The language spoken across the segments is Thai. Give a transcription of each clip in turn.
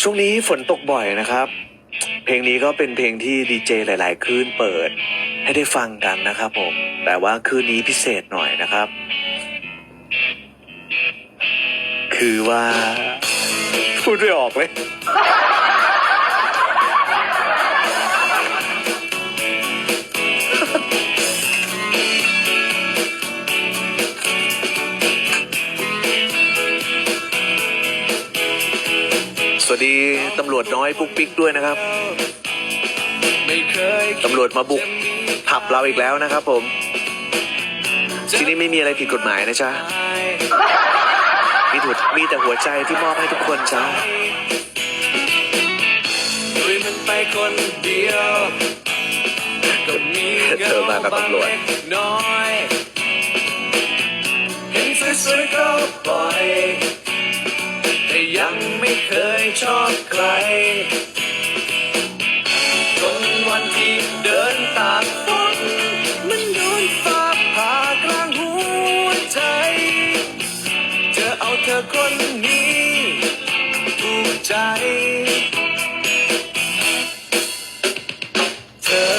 ช่วงนี้ฝนตกบ่อยนะครับ เพลงนี้ก็เป็นเพลงที่ดีเจหลาย ๆ คลื่นเปิด ให้ได้ฟังกันนะครับผม แต่ว่าคืนนี้พิเศษหน่อยนะครับ คือว่า พูดไม่ออกเลย ดีตำรวจน้อยปุ๊กปิ๊กด้วยนะครับไม่เคยตำรวจมาบุกผับเราอีกแล้วนะครับผม ที่นี่ไม่มีอะไรผิดกฎหมายนะจ๊ะมีถุดมีแต่หัวใจที่มอบให้ทุกคนจ้าลุยมันไปคนเดียวก็มีเธอมากับตำรวจเล็กน้อยเห็นสวยๆก็ปล่อยแต่ ยังไม่เคยชอบใคร จนวันที่เดินตากฝนมันโดนฟ้าผ่ากลางหัวใจ เธอเอาเธอคนนี้ถูกใจ เธอ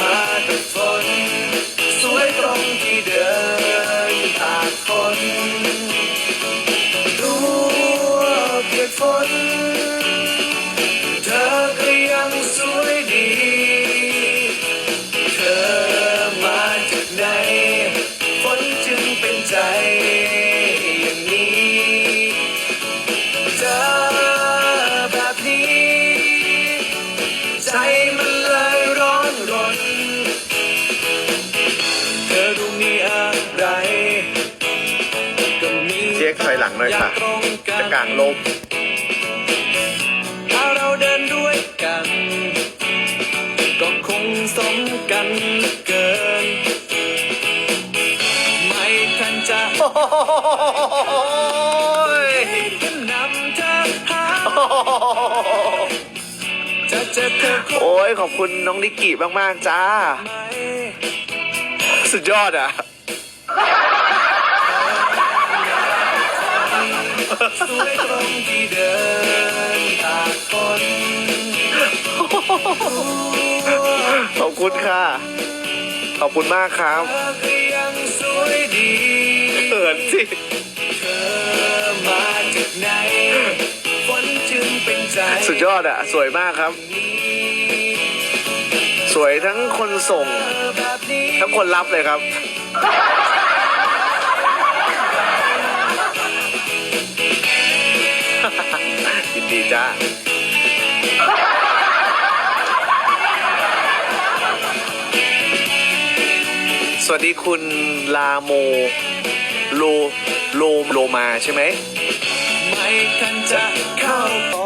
มากับฝนสวยตรงที่เดินตากฝน มีเจ๊ถอยหลังหน่อยอยาค่ะกตรงกัจะนกลางลมถ้าเราเดินด้วยกัน ก็คงสมกันเหลือเกิน ไม่ทันจะก็นำเธอหาจะเจอเธอคนโอ้ยขอบคุณน้องนิกกี้มาก ๆ จ้าไหมสุดยอดอะ สวยตรงที่เดินตากฝนขอบคุณค่ะ ขอบคุณมากครับ เธอก็ยังสวยดีเขินสิ เธอมาจากไหนฝนจึงเป็นใจสุดยอดอะ สวยมากครับ สวยทั้งคนส่ง ทั้งคนรับเลยครับยิ ดีจ้าสวัสดีคุณลาโม โล โลโลมาใช่ไหม ไม่กันจะเข้า